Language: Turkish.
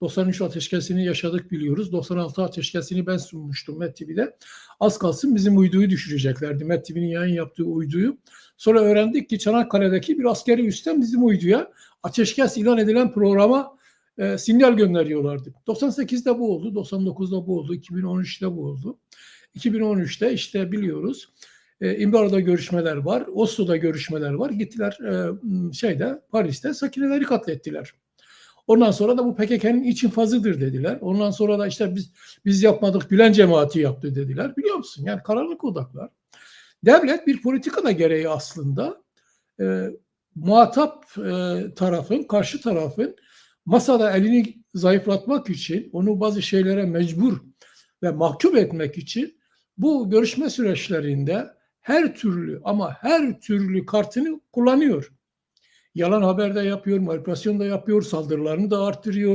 93 ateşkesini yaşadık biliyoruz. 96 ateşkesini ben sunmuştum MetTV'de. Az kalsın bizim uyduyu düşüreceklerdi. MetTV'nin yayın yaptığı uyduyu. Sonra öğrendik ki Çanakkale'deki bir askeri üstten bizim uyduya ateşkes ilan edilen programa e, sinyal gönderiyorlardı. 98'de bu oldu, 99'da bu oldu, 2013'te bu oldu. 2013'te işte biliyoruz e, İmralı'da görüşmeler var, Oslo'da görüşmeler var. Gittiler e, şeyde Paris'te sakineleri katlettiler. Ondan sonra da bu PKK'nın iç infazıdır dediler. Ondan sonra da işte biz biz yapmadık Gülen cemaati yaptı dediler. Biliyor musun? Yani karanlık odaklar. Devlet bir politika da gereği aslında e, muhatap e, tarafın, karşı tarafın masada elini zayıflatmak için, onu bazı şeylere mecbur ve mahkum etmek için bu görüşme süreçlerinde her türlü ama her türlü kartını kullanıyor. Yalan haber de yapıyor, manipülasyon da yapıyor, saldırılarını da arttırıyor.